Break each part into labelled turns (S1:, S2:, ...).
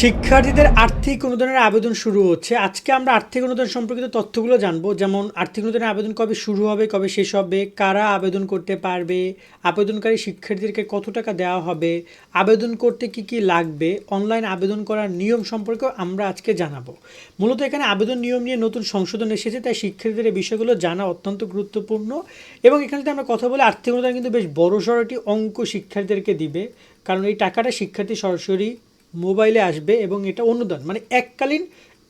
S1: শিক্ষার্থীদের আর্থিক অনুদানের আবেদন শুরু হচ্ছে। আজকে আমরা আর্থিক অনুদান সম্পর্কিত তথ্যগুলো জানব। যেমন, আর্থিক অনুদানের আবেদন কবে শুরু হবে, কবে শেষ হবে, কারা আবেদন করতে পারবে, আবেদনকারী শিক্ষার্থীদেরকে কত টাকা দেওয়া হবে, আবেদন করতে কি কি লাগবে, অনলাইন আবেদন করার নিয়ম সম্পর্কেও আমরা আজকে জানাব। মূলত এখানে আবেদন নিয়ম নিয়ে নতুন সংশোধন এসেছে, তাই শিক্ষার্থীদের এই বিষয়গুলো জানা অত্যন্ত গুরুত্বপূর্ণ। এবং এখানে আমরা কথা বলি, আর্থিক অনুদান কিন্তু বেশ বড় সড়টি অঙ্ক শিক্ষার্থীদেরকে দিবে। কারণ এই টাকাটা শিক্ষার্থী সরাসরি মোবাইলে আসবে এবং এটা অনুদান। মানে এককালীন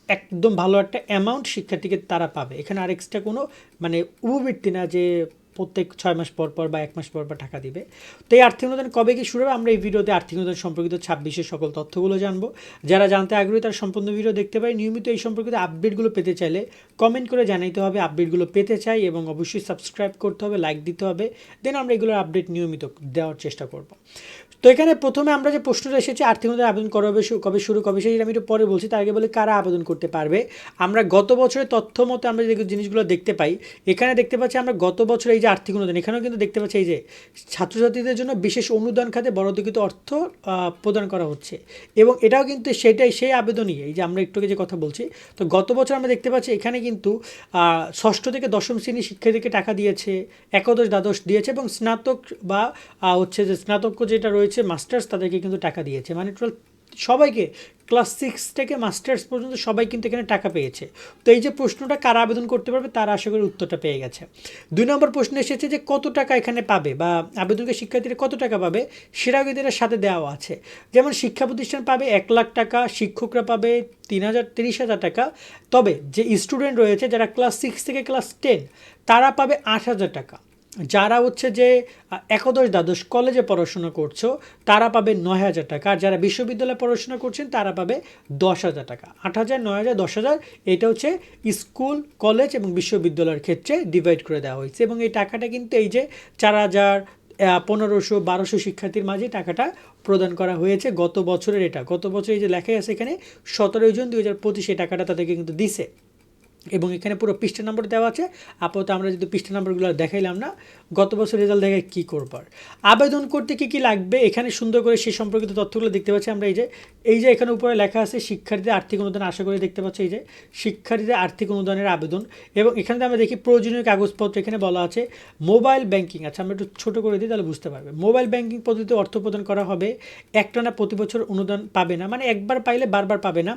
S1: একদম ভালো একটা অ্যামাউন্ট শিক্ষার্থীকে তারা পাবে। এখানে আর এক্সট্রা কোনো মানে উপবৃত্তি না যে প্রত্যেক ছয় মাস পর পর বা এক মাস পর পর টাকা দিবে। তো এই আর্থিক অনুদান কবে কি শুরু হবে? আমরা এই ভিডিওতে আর্থিক অনুদান সম্পর্কিত ছাব্বিশের সকল তথ্যগুলো জানব। যারা জানতে আগ্রহী, তারা সম্পূর্ণ ভিডিও দেখতে পারে। নিয়মিত এই সম্পর্কিত আপডেটগুলো পেতে চাইলে কমেন্ট করে জানাইতে হবে। আপডেটগুলো পেতে চাই এবং অবশ্যই সাবস্ক্রাইব করতে হবে লাইক দিতে হবে। দেন আমরা এগুলোর আপডেট নিয়মিত দেওয়ার চেষ্টা করব। তো এখানে প্রথমে আমরা যে প্রশ্নটা এসেছে, আর্থিক অনুদান আবেদন কবে শু- কবে শুরু, কবে এটা আমি একটু পরে বলছি। তার আগে বলে কারা আবেদন করতে পারবে। আমরা গত বছরের তথ্য মতো আমরা যে জিনিসগুলো দেখতে পাই, এখানে দেখতে পাচ্ছি আমরা গত বছর এই যে আর্থিক অনুদান এখানেও কিন্তু দেখতে পাচ্ছি এই যে ছাত্রছাত্রীদের জন্য বিশেষ অনুদান খাতে বরাদ্দকৃত অর্থ প্রদান করা হচ্ছে। এবং এটাও কিন্তু সেটাই, সেই আবেদনই, এই যে আমরা একটু যে কথা বলছি। তো গত বছর আমরা দেখতে পাচ্ছি এখানে কিন্তু ষষ্ঠ থেকে দশম শ্রেণির শিক্ষার্থীকে টাকা দিয়েছে, একাদশ দ্বাদশ দিয়েছে এবং স্নাতক বা হচ্ছে যে স্নাতক যেটা রয়েছে মাস্টার্স তাদেরকে কিন্তু টাকা দিয়েছে। মানে সবাইকে ক্লাস সিক্স থেকে মাস্টার্স পর্যন্ত সবাই কিন্তু এখানে টাকা পেয়েছে। তো এই যে প্রশ্নটা কারা আবেদন করতে পারবে, তারা আশা করি উত্তরটা পেয়ে গেছে। দুই নম্বর প্রশ্ন এসেছে যে, কত টাকা এখানে পাবে বা আবেদনকে শিক্ষার্থীরা কত টাকা পাবে, সেটাও কিন্তু সাথে দেওয়া আছে। যেমন শিক্ষা প্রতিষ্ঠান পাবে এক লাখ টাকা, শিক্ষকরা পাবে তিন হাজার, তিরিশ হাজার টাকা। তবে যে স্টুডেন্ট রয়েছে, যারা ক্লাস সিক্স থেকে ক্লাস টেন তারা পাবে আট হাজার টাকা। যারা হচ্ছে যে একাদশ দ্বাদশ কলেজে পড়াশোনা করছ, তারা পাবে নয় হাজার টাকা। আর যারা বিশ্ববিদ্যালয়ে পড়াশোনা করছেন, তারা পাবে দশ হাজার টাকা। আট হাজার, নয় হাজার, দশ হাজার, এটা হচ্ছে স্কুল কলেজ এবং বিশ্ববিদ্যালয়ের ক্ষেত্রে ডিভাইড করে দেওয়া হয়েছে। এবং এই টাকাটা কিন্তু এই যে চার হাজার পনেরোশো, বারোশো শিক্ষার্থীর মাঝে টাকাটা প্রদান করা হয়েছে গত বছরের এটা। গত বছর এই যে লেখাই আছে এখানে, সতেরোই জুন দুই হাজার পঁচিশে টাকাটা তাদেরকে কিন্তু দিছে। এবং এখানে পুরো পৃষ্ঠা নম্বর দেওয়া আছে। আপাতত আমরা যদি পৃষ্ঠা নম্বরগুলো দেখাইলাম না, গত বছর রেজাল্ট দেখায় কী করবার আবেদন করতে কী কী লাগবে? এখানে সুন্দর করে সেই সম্পর্কিত তথ্যগুলো দেখতে পাচ্ছি আমরা এই যে এই যে এখানে উপরে লেখা আছে শিক্ষার্থীদের আর্থিক অনুদান, আশা করে দেখতে পাচ্ছি এই যে, শিক্ষার্থীদের আর্থিক অনুদানের আবেদন এবং এখানে আমরা দেখি প্রয়োজনীয় কাগজপত্র, এখানে বলা আছে মোবাইল ব্যাংকিং আচ্ছা আমরা একটু ছোটো করে দিই, তাহলে বুঝতে পারবে। মোবাইল ব্যাংকিং পদ্ধতিতে অর্থ প্রদান করা হবে, একটানা প্রতি বছর অনুদান পাবে না মানে একবার পাইলে বারবার পাবে না।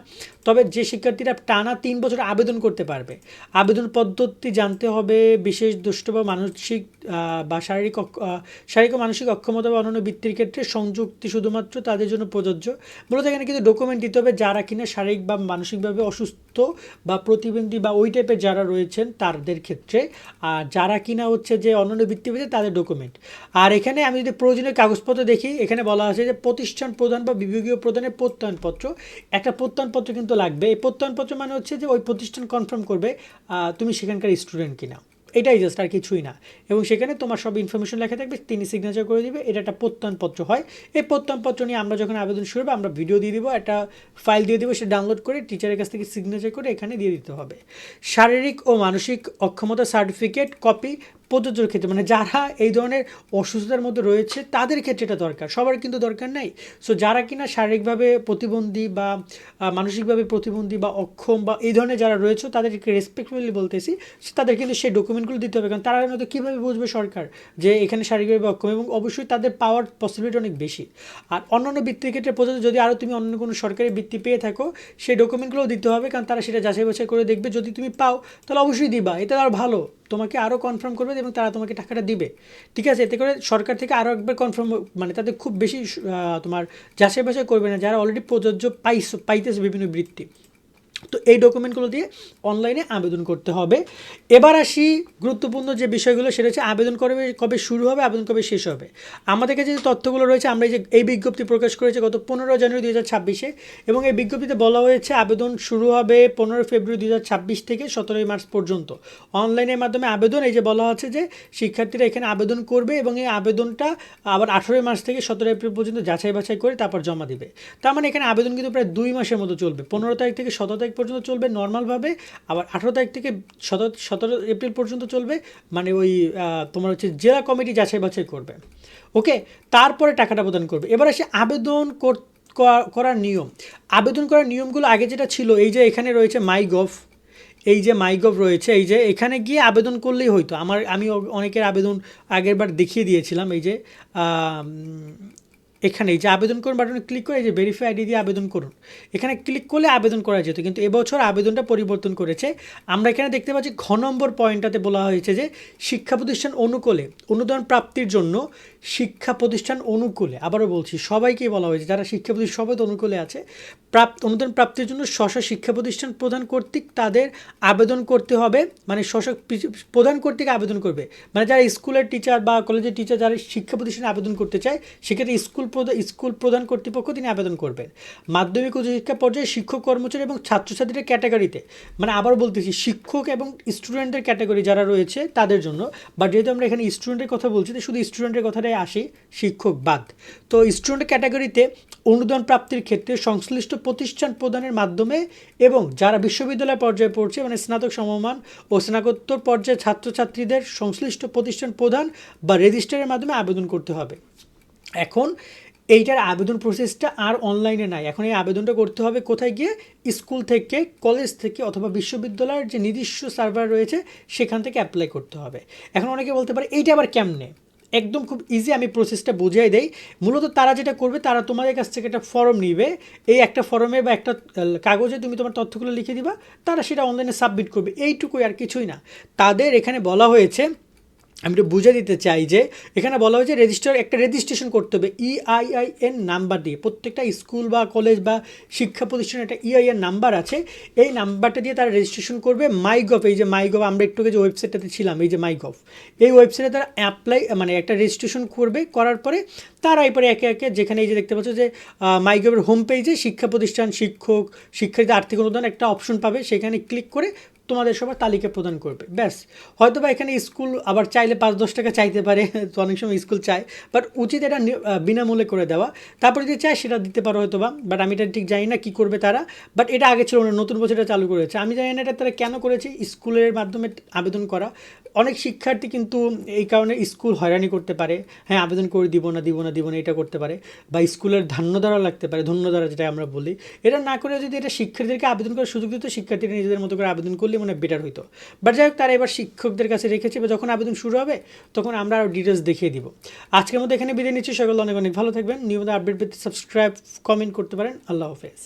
S1: তবে যে শিক্ষার্থীরা টানা তিন বছর আবেদন করতে পারবে। আবেদন পদ্ধতি জানতে হবে বিশেষ দুষ্ট বা মানসিক বা শারীরিক শারীরিক ও মানসিক অক্ষমতা বা অন্যান্য বৃত্তির ক্ষেত্রে সংযুক্তি শুধুমাত্র তাদের জন্য প্রযোজ্য। মূলত এখানে কিন্তু ডকুমেন্ট দিতে হবে যারা কিনা শারীরিক বা মানসিকভাবে অসুস্থ বা প্রতিবন্ধী বা ওই টাইপের যারা রয়েছেন তাদের ক্ষেত্রে। আর যারা কিনা হচ্ছে যে অন্যান্য বৃত্তি পেয়েছে তাদের ডকুমেন্ট আর এখানে আমি যদি প্রয়োজনীয় কাগজপত্র দেখি, এখানে বলা আছে যে প্রতিষ্ঠান প্রদান বা বিভাগীয় প্রদানের প্রত্যয়নপত্র। একটা প্রত্যয়নপত্র কিন্তু লাগবে। এই প্রত্যয়নপত্র মানে হচ্ছে যে ওই প্রতিষ্ঠান কনফার্ম করবে তুমি সেখানকার স্টুডেন্ট কিনা। এটাই জাস্ট আর কিছুই না। এবং সেখানে তোমার সব ইনফরমেশন লেখা থাকবে, তিনি সিগনেচার করে দিবে, এটা একটা প্রত্যয়নপত্র হয়। এই প্রত্যয়নপত্র নিয়ে আমরা যখন আবেদন শুরু হবে, আমরা ভিডিও দিয়ে দিব, একটা ফাইল দিয়ে দিব, সেটা ডাউনলোড করে টিচারের কাছ থেকে সিগনেচার করে এখানে দিয়ে দিতে হবে। শারীরিক ও মানসিক অক্ষমতা সার্টিফিকেট কপি প্রযোজ্যর ক্ষেত্রে মানে যারা এই ধরনের অসুস্থতার মধ্যে রয়েছে, তাদের ক্ষেত্রে এটা দরকার। সবার কিন্তু দরকার নাই। সো যারা কিনা শারীরিকভাবে প্রতিবন্ধী বা মানসিকভাবে প্রতিবন্ধী বা অক্ষম বা এই ধরনের যারা রয়েছে, তাদেরকে রেসপেক্টফুলি বলতেছি, তাদের কিন্তু সেই ডকুমেন্টগুলো দিতে হবে, কারণ তারা নয়তো কীভাবে বুঝবে সরকার যে এখানে শারীরিকভাবে অক্ষম এবং অবশ্যই তাদের পাওয়ার পসিবিলিটি অনেক বেশি। আর অন্যান্য বৃত্তির ক্ষেত্রে প্রযোজ্য, যদি আরও তুমি অন্য কোনো সরকারি বৃত্তি পেয়ে থাকো, সেই ডকুমেন্টগুলোও দিতে হবে, কারণ তারা সেটা যাচাই বাছাই করে দেখবে। যদি তুমি পাও, তাহলে অবশ্যই দিবা। এটা আর ভালো। তোমাকে আরও কনফার্ম করবে এবং তারা তোমাকে টাকাটা দিবে। ঠিক আছে? এতে করে সরকার থেকে আরও একবার কনফার্ম মানে তাদের খুব বেশি তোমার যাচাই বাছাই করবে না, যারা অলরেডি প্রযোজ্য পাইছ পাইতেছে বিভিন্ন বৃত্তি। তো এই ডকুমেন্টগুলো দিয়ে অনলাইনে আবেদন করতে হবে। এবার আসি গুরুত্বপূর্ণ যে বিষয়গুলো, সেটা হচ্ছে আবেদন কবে কবে শুরু হবে, আবেদন কবে শেষ হবে। আমাদের কাছে যে তথ্যগুলো রয়েছে, আমরা যে এই বিজ্ঞপ্তি প্রকাশ করেছি গত পনেরো জানুয়ারি দুই হাজার ছাব্বিশে, এবং এই বিজ্ঞপ্তিতে বলা হয়েছে আবেদন শুরু হবে পনেরো ফেব্রুয়ারি দুই হাজার ছাব্বিশ থেকে সতেরোই মার্চ পর্যন্ত। অনলাইনের মাধ্যমে আবেদন, এই যে বলা হচ্ছে যে শিক্ষার্থীরা এখানে আবেদন করবে এবং এই আবেদনটা আবার আঠেরোই মার্চ থেকে সতেরো এপ্রিল পর্যন্ত যাচাই বাছাই করে তারপর জমা দিবে। তার মানে এখানে আবেদন কিন্তু প্রায় দুই মাসের মতো চলবে, পনেরো তারিখ থেকে সতেরো তারিখ পর্যন্ত চলবে নর্মালভাবে, আবার আঠেরো তারিখ থেকে সতেরো সতেরো এপ্রিল পর্যন্ত চলবে মানে ওই তোমার হচ্ছে জেলা কমিটি যাচাই বাছাই করবে। ওকে? তারপরে টাকাটা প্রদান করবে। এবার আসে আবেদন কর- করার নিয়ম। আবেদন করার নিয়মগুলো আগে যেটা ছিল, এই যে এখানে রয়েছে মাই গভ এই যে মাইগভ রয়েছে, এই যে এখানে গিয়ে আবেদন করলেই হয়তো। আমার, আমি অনেকের আবেদন আগেরবার দেখিয়ে দিয়েছিলাম, এই যে এখানে এই যে আবেদন করুন বাটনে ক্লিক করে এই যে ভেরিফাই আইডি দিয়ে আবেদন করুন। এখানে ক্লিক করলে আবেদন করা যেত, কিন্তু এবছর আবেদনটা পরিবর্তন করেছে। আমরা এখানে দেখতে পাচ্ছি ঘ নম্বর পয়েন্টটাতে বলা হয়েছে যে শিক্ষা প্রতিষ্ঠান অনুকূলে, অনুদান প্রাপ্তির জন্য শিক্ষা প্রতিষ্ঠান অনুকূলে, আবারও বলছি, সবাইকেই বলা হয়েছে, যারা শিক্ষা প্রতিষ্ঠান সবাই তো অনুকূলে আছে, প্রাপ্ত, অনুদান প্রাপ্তির জন্য স্ব শিক্ষা প্রতিষ্ঠান প্রদান কর্তৃক তাদের আবেদন করতে হবে মানে স্ব স্ব পি- প্রধান কর্তৃক আবেদন করবে। মানে যারা স্কুলের টিচার বা কলেজের টিচার যারা শিক্ষা প্রতিষ্ঠানে আবেদন করতে চায়, সেক্ষেত্রে স্কুল প্রধান স্কুল প্রধান কর্তৃপক্ষ তিনি আবেদন করবেন। মাধ্যমিক উচ্চশিক্ষা পর্যায়ে শিক্ষক, কর্মচারী এবং ছাত্রছাত্রীদের ক্যাটাগরিতে মানে আবার বলতেছি, শিক্ষক এবং স্টুডেন্টের ক্যাটাগরি যারা রয়েছে তাদের জন্য বা যেহেতু আমরা এখানে স্টুডেন্টের কথা বলছি, তো শুধু স্টুডেন্টের কথাটাই আসি, শিক্ষক বাদ। তো স্টুডেন্ট ক্যাটাগরিতে অনুদান প্রাপ্তির ক্ষেত্রে সংশ্লিষ্ট প্রতিষ্ঠান প্রদানের মাধ্যমে এবং যারা বিশ্ববিদ্যালয় পর্যায়ে পড়ছে মানে স্নাতক সমমান ও স্নাতকোত্তর পর্যায়ে ছাত্রছাত্রীদের সংশ্লিষ্ট প্রতিষ্ঠান প্রদান বা রেজিস্টারের মাধ্যমে আবেদন করতে হবে। এখন এইটার আবেদন প্রসেসটা আর অনলাইনে নাই। এখন এই আবেদনটা করতে হবে কোথায় গিয়ে? স্কুল থেকে কলেজ থেকে অথবা বিশ্ববিদ্যালয়ের যে নিজস্ব সার্ভার রয়েছে, সেখান থেকে অ্যাপ্লাই করতে হবে। এখন অনেকে বলতে পারে, এইটা আবার কেমনে? একদম খুব ইজি আমি প্রসেসটা বুঝিয়ে দেই। মূলত তারা যেটা করবে, তারা তোমাদের কাছ থেকে একটা ফর্ম নিবে। এই একটা ফর্মে বা একটা কাগজে তুমি তোমার তথ্যগুলো লিখে দিবা, তারা সেটা অনলাইনে সাবমিট করবে। এইটুকুই আর কিছুই না। তাদের এখানে বলা হয়েছে আমি একটু বুঝে দিতে চাই যে এখানে বলা হয়েছে রেজিস্টার একটা রেজিস্ট্রেশন করতে হবে। E ইআইআইএন নাম্বার দিয়ে। প্রত্যেকটা স্কুল বা কলেজ বা শিক্ষা প্রতিষ্ঠানে একটা ইআইএন নাম্বার আছে। এই নাম্বারটা দিয়ে তারা রেজিস্ট্রেশন করবে মাইগভ এই যে মাইগভ আমরা একটু যে ওয়েবসাইটটাতে ছিলাম, এই যে মাইগভ এই ওয়েবসাইটে তারা অ্যাপ্লাই মানে একটা রেজিস্ট্রেশন করবে, করার পরে তারা এরপরে একে একে যেখানে এই যে দেখতে পাচ্ছ যে মাইগভের হোম পেজে শিক্ষা প্রতিষ্ঠান, শিক্ষক, শিক্ষার্থীদের আর্থিক অনুদান একটা অপশন পাবে। সেখানে ক্লিক করে তোমাদের সবার তালিকা প্রদান করবে। ব্যাস হয়তো বা এখানে স্কুল আবার চাইলে পাঁচ দশ টাকা চাইতে পারে, তো অনেক সময় স্কুল চায়। বাট উচিত এটা বিনামূল্যে করে দেওয়া। তারপরে যদি চায় সেটা দিতে পারো হয়তো বা বাট আমি এটা ঠিক জানি না কী করবে তারা। বাট এটা আগে ছিল না নতুন বছরটা চালু করেছে। আমি জানি না এটা তারা কেন করেছে, স্কুলের মাধ্যমে আবেদন করা। অনেক শিক্ষার্থী কিন্তু এই কারণে স্কুল হয়রানি করতে পারে। হ্যাঁ আবেদন করে দিব না দিব না দিব না, এটা করতে পারে বা স্কুলের ধান্য দ্বারা লাগতে পারে ধন্য দ্বারা যেটা আমরা বলি। এটা না করে যদি এটা শিক্ষার্থীদেরকে আবেদন করার সুযোগ দিত, শিক্ষার্থীরা নিজেদের মতো করে আবেদন করলে মানে বেটার হইতো। বাট যাই হোক, তারা এবার শিক্ষকদের কাছে রেখেছে বা যখন আবেদন শুরু হবে, তখন আমরা আরও ডিটেলস দেখিয়ে দিব। আজকের মতো এখানে বিদায় নিচ্ছি। সকল অনেক অনেক ভালো থাকবেন। নিয়মিত আপডেট পেতে সাবস্ক্রাইব কমেন্ট করতে পারেন। আল্লাহ হাফেজ।